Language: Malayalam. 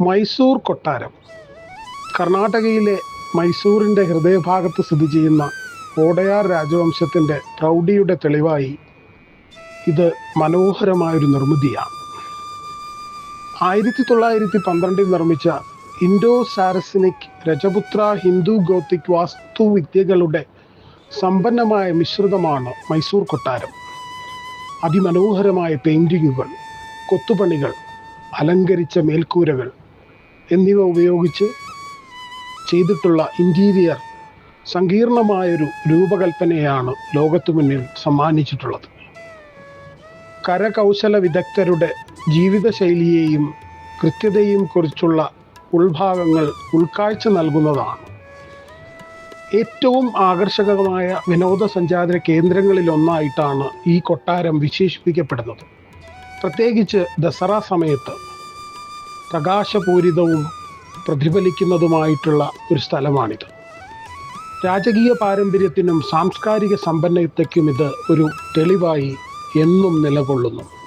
മൈസൂർ കൊട്ടാരം. കർണാടകയിലെ മൈസൂറിന്റെ ഹൃദയഭാഗത്ത് സ്ഥിതി ചെയ്യുന്ന ഓടയാർ രാജവംശത്തിന്റെ പ്രൗഢിയുടെ തെളിവായി ഇത് മനോഹരമായൊരു നിർമ്മിതിയാണ്. ആയിരത്തി തൊള്ളായിരത്തി പന്ത്രണ്ടിൽ നിർമ്മിച്ച ഇൻഡോ സാരസിനിക് രജപുത്ര ഹിന്ദു ഗോത്തിക് വാസ്തുവിദ്യകളുടെ സമ്പന്നമായ മിശ്രിതമാണ് മൈസൂർ കൊട്ടാരം. അതിമനോഹരമായ പെയിന്റിങ്ങുകൾ കൊത്തുപണികൾ അലങ്കരിച്ച മേൽക്കൂരകൾ എന്നിവ ഉപയോഗിച്ച് ചെയ്തിട്ടുള്ള ഇന്റീരിയർ സങ്കീർണമായൊരു രൂപകൽപ്പനയാണ് ലോകത്തു മുന്നിൽ സമ്മാനിച്ചിട്ടുള്ളത്. കരകൗശല വിദഗ്ധരുടെ ജീവിതശൈലിയെയും കൃത്യതയും കുറിച്ചുള്ള ഉൾഭാഗങ്ങൾ ഉൾക്കാഴ്ച നൽകുന്നതാണ്. ഏറ്റവും ആകർഷകമായ വിനോദസഞ്ചാര കേന്ദ്രങ്ങളിലൊന്നായിട്ടാണ് ഈ കൊട്ടാരം വിശേഷിപ്പിക്കപ്പെടുന്നത്. പ്രത്യേകിച്ച് ദസറ സമയത്ത് പ്രകാശപൂരിതവും പ്രതിഫലിക്കുന്നതുമായിട്ടുള്ള ഒരു സ്ഥലമാണിത്. രാജകീയ പാരമ്പര്യത്തിനും സാംസ്കാരിക സമ്പന്നതയ്ക്കും ഇത് ഒരു തെളിവായി എന്നും നിലകൊള്ളുന്നു.